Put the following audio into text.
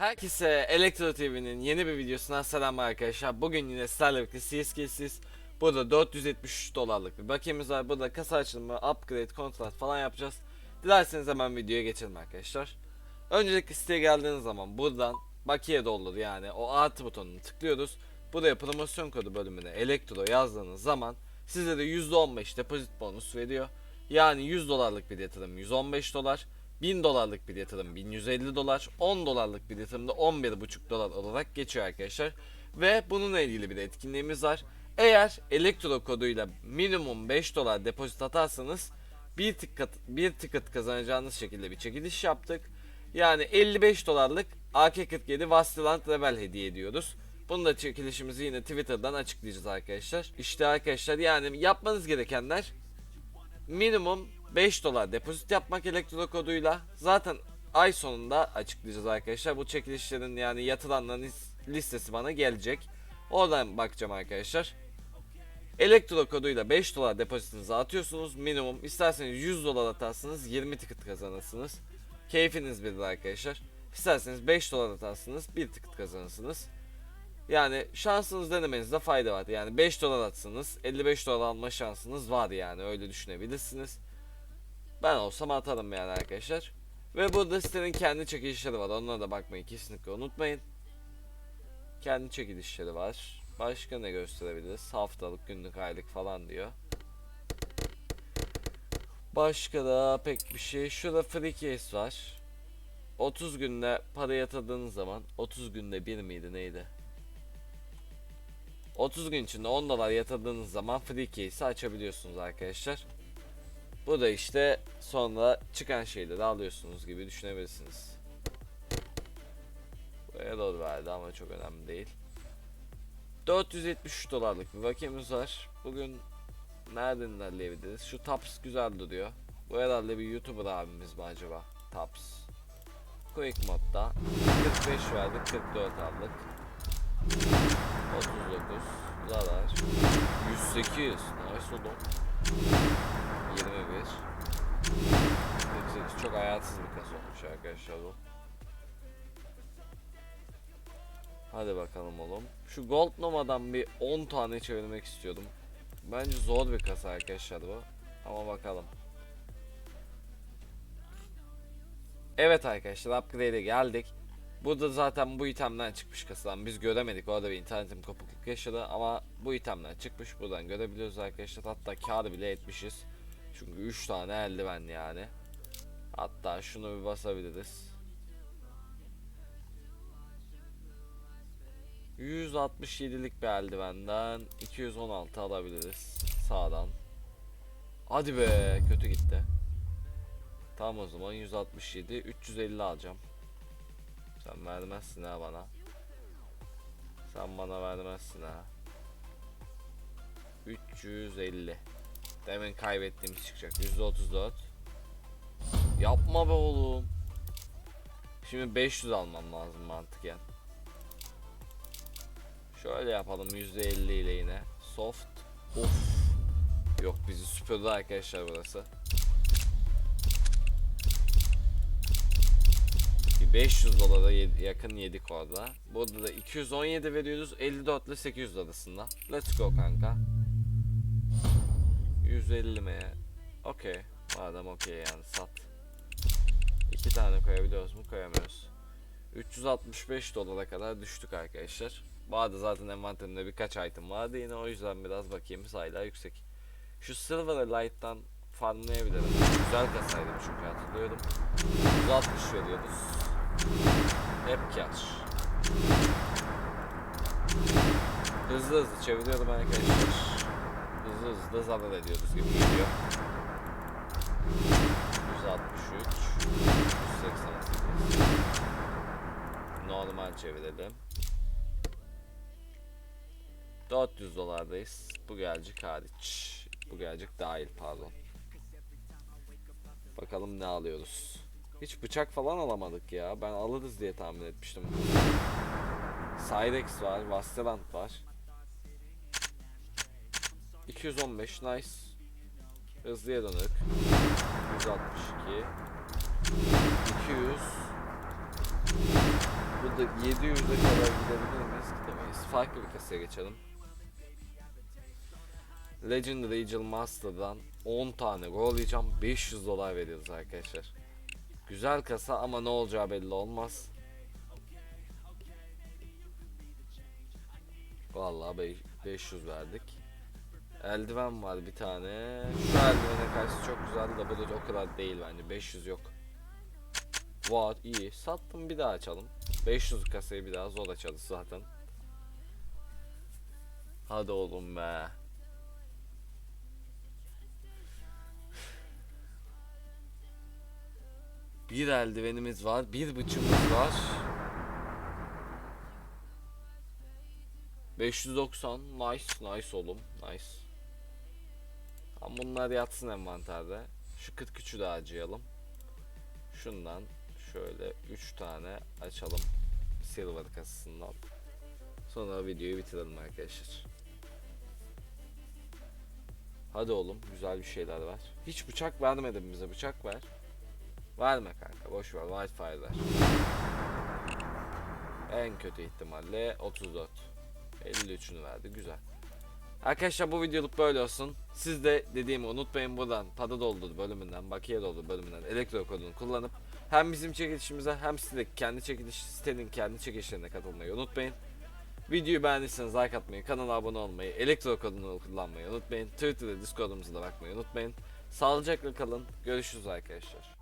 Herkese Elektro TV'nin yeni bir videosuna selam arkadaşlar. Bugün yine sizlerle birlikte CSG'siz. Burada 473 dolarlık bir bakiyemiz var. Burada kasa açılımı, upgrade, kontrat falan yapacağız. Dilerseniz hemen videoya geçelim arkadaşlar. Öncelikle siteye geldiğiniz zaman buradan bakiye doldur yani o artı butonunu tıklıyoruz. Buraya promosyon kodu bölümüne elektro yazdığınız zaman size de %15 depozit bonus veriyor. Yani 100 dolarlık bir yatırım 115 dolar. 1000 dolarlık bir yatırım 1150 dolar, 10 dolarlık bir yatırımda 11,5 dolar olarak geçiyor arkadaşlar. Ve bununla ilgili bir etkinliğimiz var. Eğer elektro koduyla minimum 5 dolar depozit atarsanız bir ticket, bir ticket kazanacağınız şekilde bir çekiliş yaptık. Yani 55 dolarlık AK-47 Vastiland Rebel hediye ediyoruz. Bunu da çekilişimizi yine Twitter'dan açıklayacağız arkadaşlar. İşte arkadaşlar yani yapmanız gerekenler minimum 5 dolar depozit yapmak elektro koduyla zaten ay sonunda açıklayacağız arkadaşlar. Bu çekilişlerin yani yatıranların lis- listesi bana gelecek. Oradan bakacağım arkadaşlar. Elektro koduyla 5 dolar depozitinizi atıyorsunuz minimum. İsterseniz 100 dolar atarsınız 20 ticket kazanırsınız. Keyfiniz bilir arkadaşlar. İsterseniz 5 dolar atarsınız 1 ticket kazanırsınız. Yani şansınız denemenizde fayda var. Yani 5 dolar atsanız 55 dolar alma şansınız var yani öyle düşünebilirsiniz. Ben olsam atarım yani arkadaşlar. Ve burada sitenin kendi çekilişleri var. Onlara da bakmayı kesinlikle unutmayın. Kendi çekilişleri var. Başka ne gösterebiliriz? Haftalık, günlük, aylık falan diyor. Başka da pek bir şey. Şurada free case var. 30 günde para yatırdığınız zaman 30 günde bir miydi neydi? 30 gün içinde 10 dolar yatırdığınız zaman free case'i açabiliyorsunuz arkadaşlar. Bu da işte sonra çıkan şeyleri alıyorsunuz gibi düşünebilirsiniz. Buraya doğru verdi ama çok önemli değil. 473 dolarlık bir vakimiz var. Bugün nereden ilerleyebiliriz? Şu Taps güzel duruyor. Bu herhalde bir YouTuber abimiz mi acaba? Taps. Quick modda 45 verdik 44 aldık. 39 zarar 108 nice oğlum 21 48 çok hayatsız bir kasa olmuş arkadaşlar bu. Hadi bakalım oğlum. Şu Gold Noma'dan bir 10 tane çevirmek istiyordum. Bence zor bir kasa arkadaşlar bu. Ama bakalım. Evet arkadaşlar upgrade'e geldik. Burada zaten bu itemden çıkmış kasadan. Biz göremedik. Orada bir internetim kopukluk yaşadı. Ama bu itemden çıkmış. Buradan görebiliyoruz arkadaşlar. Hatta kar bile etmişiz çünkü 3 tane eldiven yani hatta şunu bir basabiliriz 167'lik bir eldivenden 216 alabiliriz sağdan Hadi be kötü gitti Tamam o zaman 167 350 alacağım sen vermezsin ha bana. Sen bana vermezsin ha. 350. Demin kaybettiğimiz çıkacak. %34. Yapma be oğlum. Şimdi 500 almam lazım mantıken. Şöyle yapalım %50 ile yine. Soft. Of. Yok bizi süpürdü arkadaşlar burası. Bir 500 dolara yakın yedik orada. Burada da 217 veriyoruz. 54 ile 800 arasında. Let's go kanka. 150 mi? Okey. Madem okey yani sat. İki tane koyabiliyoruz mu? Koyamıyoruz. 365 dolara kadar düştük arkadaşlar. Arada zaten envanterimde birkaç item vardı yine o yüzden biraz bakayım hala yüksek. Şu Silver Light'tan farmlayabilirim. Güzel kasaydı çünkü hatırlıyorum. 160 veriyoruz. Hep kar. Hızlı hızlı çeviriyorum arkadaşlar. Hızlı hızlı zarar ediyoruz gibi geliyor. 163 188 Normal çevirelim. 400 dolardayız. Bu gelecek hariç. Bu gelecek dahil pardon. Bakalım ne alıyoruz. Hiç bıçak falan alamadık ya. Ben alırız diye tahmin etmiştim. Cyrex var, Vasteland var. 215 nice. Hızlıya dönük. 162. 200. Bu aldık 700'e kadar gidebilir miyiz? Gidemeyiz. Farklı bir kasaya geçelim. Legend Regional Master'dan 10 tane rollayacağım 500 dolar veriyoruz arkadaşlar. Güzel kasa ama ne olacağı belli olmaz. Vallahi be- 500 verdik. Eldiven var bir tane. Şu eldivene karşı çok güzel de bu da o kadar değil bence. 500 yok. Var iyi. Sattım bir daha açalım. 500 kasayı bir daha zor açarız zaten. Hadi oğlum be. Bir eldivenimiz var. Bir bıçımız var. 590 nice nice oğlum nice. Ama bunlar yatsın envanterde. Şu 43'ü de harcayalım. Şundan şöyle 3 tane açalım. Silver kasasından. Sonra videoyu bitirelim arkadaşlar. Hadi oğlum güzel bir şeyler var. Hiç bıçak vermedin bize bıçak ver. Verme kanka boş ver Wildfire ver. En kötü ihtimalle 34. 53'ünü verdi güzel. Arkadaşlar bu videoluk böyle olsun. Siz de dediğimi unutmayın buradan Pada Doldur bölümünden, Bakiye Doldur bölümünden elektro kodunu kullanıp hem bizim çekilişimize hem siz de kendi çekiliş sitenin kendi çekilişlerine katılmayı unutmayın. Videoyu beğendiyseniz like atmayı, kanala abone olmayı, elektro kodunu kullanmayı unutmayın. Twitter'da Discord'umuza da bakmayı unutmayın. Sağlıcakla kalın. Görüşürüz arkadaşlar.